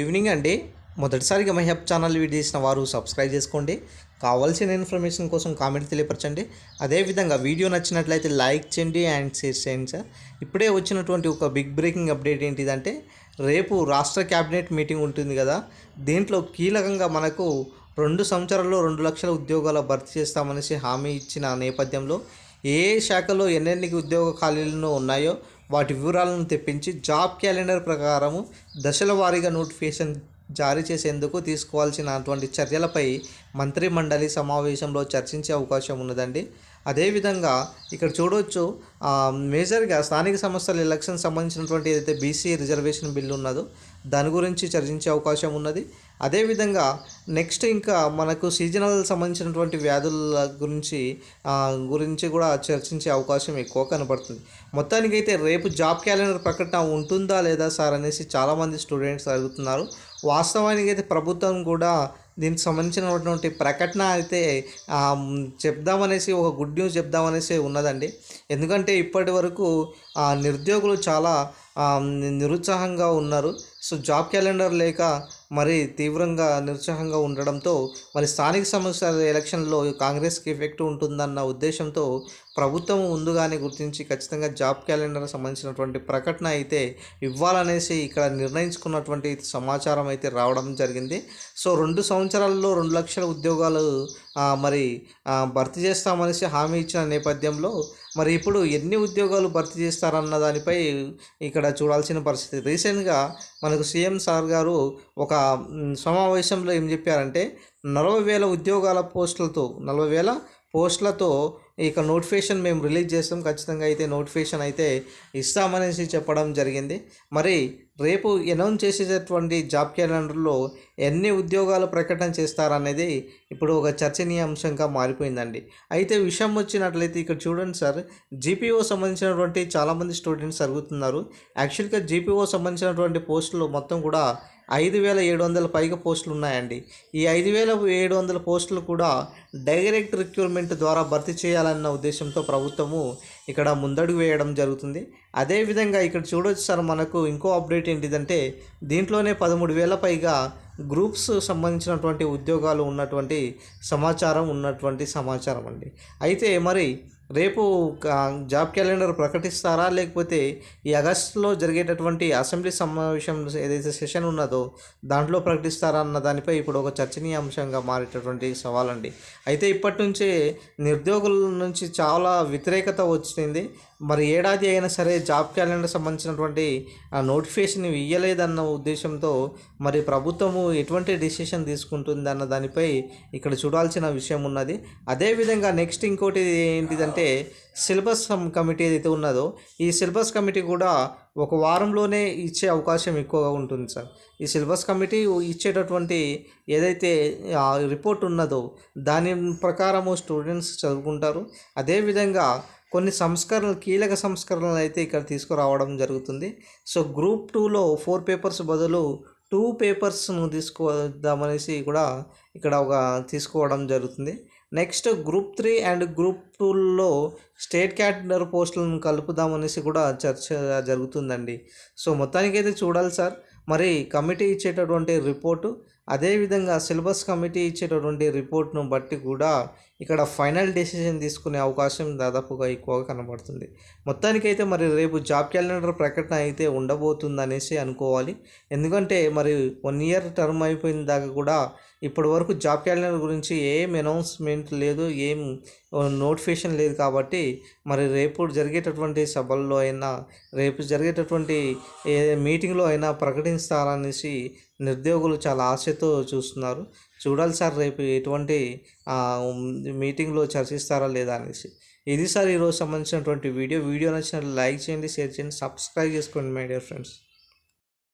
Evening అండి. మొదటిసారిగా మహబ్ channel video చేసిన వారు సబ్స్క్రైబ్ చేసుకోండి. కావాల్సిన ఇన్ఫర్మేషన్ కోసం కామెంట్ తెలియపరచండి. అదేవిధంగా వీడియో నచ్చినట్లయితే లైక్ చేయండి అండ్ షేర్ చేయండి సార్. ఇప్పుడే వచ్చినటువంటి ఒక బిగ్ బ్రేకింగ్ అప్డేట్ ఏంటిదంటే రేపు రాష్ట్ర క్యాబినెట్ మీటింగ్ ఉంటుంది కదా. దీంట్లో కీలకంగా మనకు రెండు సంవత్సరాల్లో రెండు లక్షల ఉద్యోగాల భర్తీ చేస్తామనేసి హామీ ఇచ్చిన నేపథ్యంలో ఏ శాఖలో ఎన్నెన్ని ఉద్యోగ ఖాళీలను ఉన్నాయో వాటి వివరాలను తెప్పించి జాబ్ క్యాలెండర్ ప్రకారము దశల వారీగా నోటిఫికేషన్ జారీ చేసేందుకు తీసుకోవాల్సినటువంటి చర్యలపై మంత్రి మండలి సమావేశంలో చర్చించే అవకాశం ఉన్నదండి. అదేవిధంగా ఇక్కడ చూడవచ్చు మేజర్గా స్థానిక సంస్థల ఎలక్షన్ సంబంధించినటువంటి ఏదైతే బీసీ రిజర్వేషన్ బిల్లు ఉన్నదో దాని గురించి చర్చించే అవకాశం ఉన్నది. అదేవిధంగా నెక్స్ట్ ఇంకా మనకు సీజనల్ సంబంధించినటువంటి వ్యాధుల గురించి గురించి కూడా చర్చించే అవకాశం ఎక్కువ కనబడుతుంది. మొత్తానికైతే రేపు జాబ్ క్యాలెండర్ ప్రకటన ఉంటుందా లేదా సార్ అనేసి చాలామంది స్టూడెంట్స్ అడుగుతున్నారు. వాస్తవానికి అయితే ప్రభుత్వం కూడా దీనికి సంబంధించినటువంటి ప్రకటన అయితే చెప్దామనేసి ఒక గుడ్ న్యూస్ చెప్దామనేసి ఉన్నదండి. ఎందుకంటే ఇప్పటి వరకు ఆ, నిరుద్యోగులు చాలా నిరుత్సాహంగా ఉన్నారు. సో జాబ్ క్యాలెండర్ లేక మరి తీవ్రంగా నిరుత్సాహంగా ఉండడంతో మరి స్థానిక సంస్థల ఎలక్షన్లో కాంగ్రెస్కి ఎఫెక్ట్ ఉంటుందన్న ఉద్దేశంతో ప్రభుత్వం ముందుగానే గుర్తించి ఖచ్చితంగా జాబ్ క్యాలెండర్ సంబంధించినటువంటి ప్రకటన అయితే ఇవ్వాలనేసి ఇక్కడ నిర్ణయించుకున్నటువంటి సమాచారం అయితే రావడం జరిగింది. సో రెండు సంవత్సరాల్లో రెండు లక్షల ఉద్యోగాలు మరి భర్తీ చేస్తామనేసి హామీ ఇచ్చిన నేపథ్యంలో మరి ఇప్పుడు ఎన్ని ఉద్యోగాలు భర్తీ చేస్తారన్న దానిపై ఇక్కడ చూడాల్సిన పరిస్థితి. రీసెంట్గా మనకు సీఎం సార్ గారు ఒక సమావేశంలో ఏం చెప్పారంటే నలభై వేల ఉద్యోగాల పోస్టులతో నలభై వేల పోస్టులతో ఇక నోటిఫికేషన్ మేము రిలీజ్ చేస్తాం. ఖచ్చితంగా అయితే నోటిఫికేషన్ అయితే ఇస్తామనేసి చెప్పడం జరిగింది. మరి రేపు అనౌన్స్ చేసేటటువంటి జాబ్ క్యాలెండర్లో ఎన్ని ఉద్యోగాలు ప్రకటన చేస్తారనేది ఇప్పుడు ఒక చర్చనీయాంశంగా మారిపోయిందండి. అయితే విషయం వచ్చినట్లయితే ఇక్కడ చూడండి సార్ జీపీఓ సంబంధించినటువంటి చాలామంది స్టూడెంట్స్ అడుగుతున్నారు. యాక్చువల్గా జీపీఓ సంబంధించినటువంటి పోస్టులు మొత్తం కూడా ఐదు వేల ఏడు వందల పైగా పోస్టులు ఉన్నాయండి. ఈ ఐదు వేల ఏడు వందల పోస్టులు కూడా డైరెక్ట్ రిక్రూట్మెంట్ ద్వారా భర్తీ చేయాలన్న ఉద్దేశంతో ప్రభుత్వము ఇక్కడ ముందడుగు వేయడం జరుగుతుంది. అదేవిధంగా ఇక్కడ చూడొచ్చు సార్ మనకు ఇంకో అప్డేట్ ఏంటిదంటే దీంట్లోనే పదమూడు వేల పైగా గ్రూప్స్ సంబంధించినటువంటి ఉద్యోగాలు ఉన్నటువంటి సమాచారం ఉన్నటువంటి సమాచారం అండి. అయితే మరి రేపు జాబ్ క్యాలెండర్ ప్రకటిస్తారా? లేకపోతే ఈ ఆగస్టులో జరిగేటటువంటి అసెంబ్లీ సమావేశం ఏదైతే సెషన్ ఉన్నదో దాంట్లో ప్రకటిస్తారా అన్న దానిపై ఇప్పుడు ఒక చర్చనీయాంశంగా మారేటటువంటి సవాల్ అండి అయితే ఇప్పటి నుంచే నిరుద్యోగుల నుంచి చాలా వ్యతిరేకత వచ్చింది. మరి ఏడాది అయినా సరే జాబ్ క్యాలెండర్ సంబంధించినటువంటి ఆ నోటిఫికేషన్ ఇవ్వలేదన్న ఉద్దేశంతో మరి ప్రభుత్వము ఎటువంటి డిసిషన్ తీసుకుంటుంది అన్న దానిపై ఇక్కడ చూడాల్సిన విషయం ఉన్నది. అదేవిధంగా నెక్స్ట్ ఇంకోటి ఏంటిదంటే సిలబస్ కమిటీ ఏదైతే ఉన్నదో ఈ సిలబస్ కమిటీ కూడా ఒక వారంలోనే ఇచ్చే అవకాశం ఎక్కువగా ఉంటుంది సార్. ఈ సిలబస్ కమిటీ ఇచ్చేటటువంటి ఏదైతే రిపోర్ట్ ఉన్నదో దాని ప్రకారము స్టూడెంట్స్ చదువుకుంటారు. అదేవిధంగా కొన్ని సంస్కరణలు కీలక సంస్కరణలు అయితే ఇక్కడ తీసుకురావడం జరుగుతుంది. సో గ్రూప్ టూలో ఫోర్ పేపర్స్ బదులు టూ పేపర్స్ను తీసుకువద్దామనేసి కూడా ఇక్కడ ఒక తీసుకోవడం జరుగుతుంది. Next group three and group టూల్లో state cadre పోస్టులను కలుపుదామనేసి కూడా చర్చ జరుగుతుందండి. సో మొత్తానికైతే చూడాలి సార్. మరి కమిటీ ఇచ్చేటటువంటి రిపోర్టు అదేవిధంగా సిలబస్ కమిటీ ఇచ్చేటటువంటి రిపోర్ట్ను బట్టి కూడా ఇక్కడ ఫైనల్ డెసిషన్ తీసుకునే అవకాశం దాదాపుగా ఎక్కువగా కనబడుతుంది. మొత్తానికైతే మరి రేపు జాబ్ క్యాలెండర్ ప్రకటన అయితే ఉండబోతుంది అనేసి అనుకోవాలి. ఎందుకంటే మరి వన్ ఇయర్ టర్మ్ అయిపోయిన దాకా కూడా ఇప్పటి వరకు జాబ్ క్యాలెండర్ గురించి ఏం అనౌన్స్మెంట్ లేదు ఏం నోటిఫికేషన్ లేదు కాబట్టి మరి రేపు జరిగేటటువంటి సభల్లో అయినా రేపు జరిగేటటువంటి ఏ మీటింగ్లో అయినా ప్రకటిస్తారనేసి నిరుద్యోగులు చాలా ఆశతో చూస్తున్నారు. చూడాలి సార్ రేపు ఎటువంటి మీటింగ్లో చర్చిస్తారా లేదా అనేసి. ఇది సార్ ఈరోజు సంబంధించినటువంటి వీడియో. వీడియో నచ్చినట్లు లైక్ చేయండి షేర్ చేయండి సబ్స్క్రైబ్ చేసుకోండి మై డియర్ ఫ్రెండ్స్.